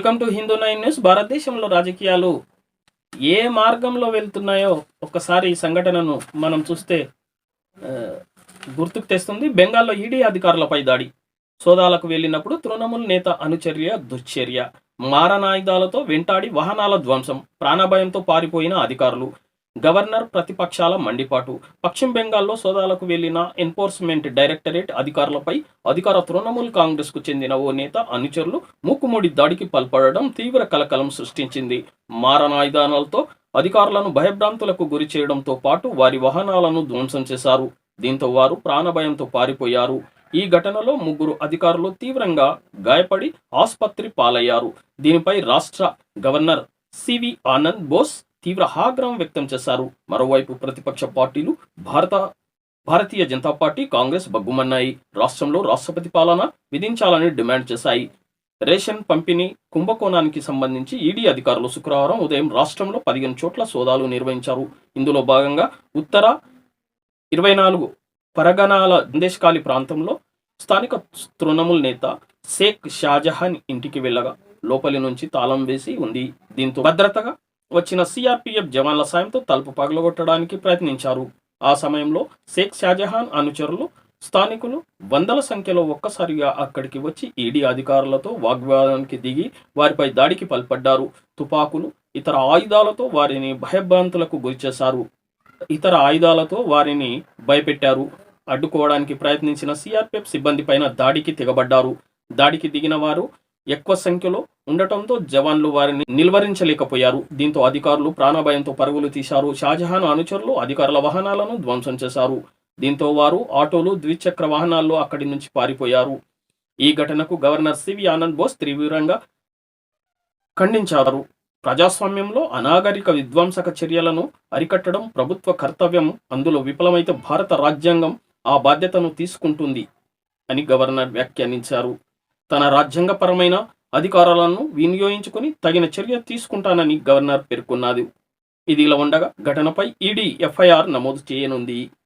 Welcome to Hindu nine news. భారతదేశంలో రాజకీయాలు ఏ మార్గంలో వెళ్తున్నాయో ఒక్కసారి ఈ సంఘటనను మనం చూస్తే గుర్తుకు తెస్తుంది. బెంగాల్లో ఈడీ అధికారులపై దాడి. సోదాలకు వెళ్ళినప్పుడు తృణమూల్ నేత అనుచర్య దుశ్చర్య. మారణాయుధాలతో వెంటాడి వాహనాల ధ్వంసం. ప్రాణభయంతో పారిపోయిన అధికారులు. గవర్నర్ ప్రతిపక్షాల మండిపాటు. పశ్చిమ బెంగాల్లో సోదాలకు వెళ్ళిన ఎన్ఫోర్స్మెంట్ డైరెక్టరేట్ అధికారులపై అధికార తృణమూల్ కాంగ్రెస్కు చెందిన ఓ నేత అనుచరులు మూకుముడి దాడికి పాల్పడడం తీవ్ర కలకలం సృష్టించింది. మారణాయుధానాలతో అధికారులను భయభ్రాంతులకు గురి చేయడంతో పాటు వారి వాహనాలను ధ్వంసం చేశారు. దీంతో వారు ప్రాణభయంతో పారిపోయారు. ఈ ఘటనలో ముగ్గురు అధికారులు తీవ్రంగా గాయపడి ఆసుపత్రి పాలయ్యారు. దీనిపై రాష్ట్ర గవర్నర్ సివి ఆనంద్ బోస్ తీవ్ర ఆగ్రహం వ్యక్తం చేశారు. మరోవైపు ప్రతిపక్ష పార్టీలు భారత భారతీయ జనతా పార్టీ కాంగ్రెస్ బగ్గుమన్నాయి. రాష్ట్రంలో రాష్ట్రపతి పాలన విధించాలని డిమాండ్ చేశాయి. రేషన్ పంపిణీ కుంభకోణానికి సంబంధించి ఈడీ అధికారులు శుక్రవారం ఉదయం రాష్ట్రంలో పదిహేను చోట్ల సోదాలు నిర్వహించారు. ఇందులో భాగంగా ఉత్తర ఇరవై నాలుగు పరగణాల దందేశ్కాలి ప్రాంతంలో స్థానిక తృణమూల్ నేత షేక్ షాజహాన్ ఇంటికి వెళ్ళగా లోపలి నుంచి తాళం వేసి ఉంది. దీంతో భద్రతగా వచ్చిన సిఆర్పీఎఫ్ జవాన్ల సాయంతో తలుపు పగలగొట్టడానికి ప్రయత్నించారు. ఆ సమయంలో షేక్ షాజహాన్ అనుచరులు స్థానికులు వందల సంఖ్యలో ఒక్కసారిగా అక్కడికి వచ్చి ఈడీ అధికారులతో వాగ్వాదానికి దిగి వారిపై దాడికి పాల్పడ్డారు. తుపాకులు ఇతర ఆయుధాలతో వారిని భయభ్రాంతులకు గురిచేశారు ఇతర ఆయుధాలతో వారిని భయపెట్టారు. అడ్డుకోవడానికి ప్రయత్నించిన సిఆర్పిఎఫ్ సిబ్బంది పైన దాడికి తెగబడ్డారు. దాడికి దిగిన వారు ఎక్కువ సంఖ్యలో ఉండటంతో జవాన్లు వారిని నిలువరించలేకపోయారు. దీంతో అధికారులు ప్రాణభయంతో పరుగులు తీశారు. షాజహాన్ అనుచరులు అధికారుల వాహనాలను ధ్వంసం చేశారు. దీంతో వారు ఆటోలు ద్విచక్ర వాహనాల్లో అక్కడి నుంచి పారిపోయారు. ఈ ఘటనకు గవర్నర్ సివి ఆనంద్ బోస్ తీవ్రంగా ఖండించారు. ప్రజాస్వామ్యంలో అనాగరిక విధ్వంసక చర్యలను అరికట్టడం ప్రభుత్వ కర్తవ్యం. అందులో విఫలమైతే భారత రాజ్యాంగం ఆ బాధ్యతను తీసుకుంటుంది అని గవర్నర్ వ్యాఖ్యానించారు. తన రాజ్యాంగపరమైన అధికారాలను వినియోగించుకుని తగిన చర్య తీసుకుంటానని గవర్నర్ పేర్కొన్నది ఇది ఇలా ఉండగా ఘటనపై ఈడీ ఎఫ్ఐఆర్ నమోదు చేయనుంది.